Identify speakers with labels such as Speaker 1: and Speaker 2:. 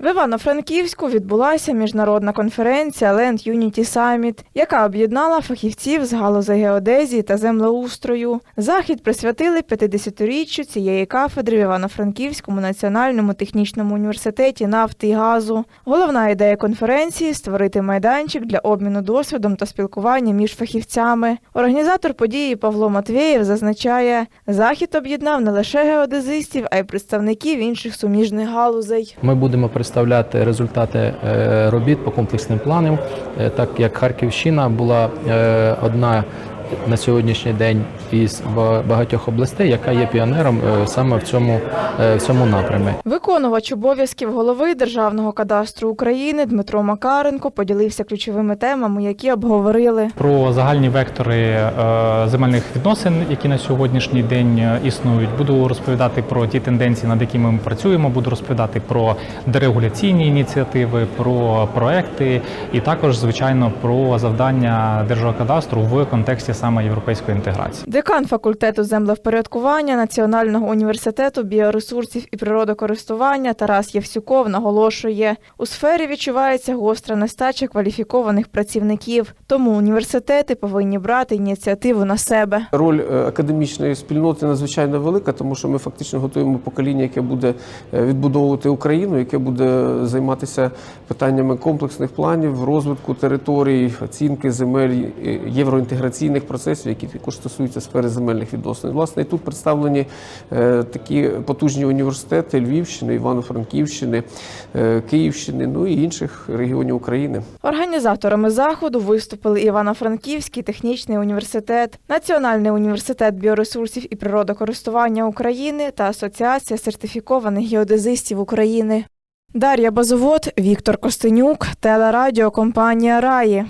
Speaker 1: В Івано-Франківську відбулася міжнародна конференція Land Unity Summit, яка об'єднала фахівців з галузей геодезії та землеустрою. Захід присвятили 50-річчю цієї кафедри в Івано-Франківському національному технічному університеті нафти і газу. Головна ідея конференції створити майданчик для обміну досвідом та спілкування між фахівцями. Організатор події Павло Матвєєв зазначає, захід об'єднав не лише геодезистів, а й представників інших суміжних галузей.
Speaker 2: Ми будемо представляти результати е, робіт по комплексним планам, е, так як Харківщина була е, одна на сьогоднішній день із ба- багатьох областей, яка є піонером е, саме в цьому, е, в цьому напрямі.
Speaker 1: Виконувач обов'язків голови Державного кадастру України Дмитро Макаренко поділився ключовими темами, які обговорили.
Speaker 3: Про загальні вектори е, земельних відносин, які на сьогоднішній день існують. Буду розповідати про ті тенденції, над якими ми працюємо. Буду розповідати про дерегуляційні ініціативи, про проекти, і також, звичайно, про завдання Держгеокадастру в контексті саме європейської інтеграції.
Speaker 1: Декан факультету землевпорядкування Національного університету біоресурсів і природокористування Тарас Євсюков наголошує, у сфері відчувається гостра нестача кваліфікованих працівників, тому університети повинні брати ініціативу на себе.
Speaker 4: Роль е, академічної спільноти надзвичайно велика, тому що ми фактично готуємо покоління, яке буде е, відбудовувати Україну, яке буде займатися питаннями комплексних планів, розвитку територій, оцінки земель, е, євроінтеграційних процесів, які також стосуються сфери земельних відносин. Власне, і тут представлені е, такі потужні університети Львівщини, Івано-Франківщини, е, Київщини, ну і інших регіонів України.
Speaker 1: Організаторами заходу виступили Івано-Франківський технічний університет, Національний університет біоресурсів і природокористування України та Асоціація сертифікованих геодезистів України. Дар'я Базовод, Віктор Костенюк, телерадіокомпанія Раї.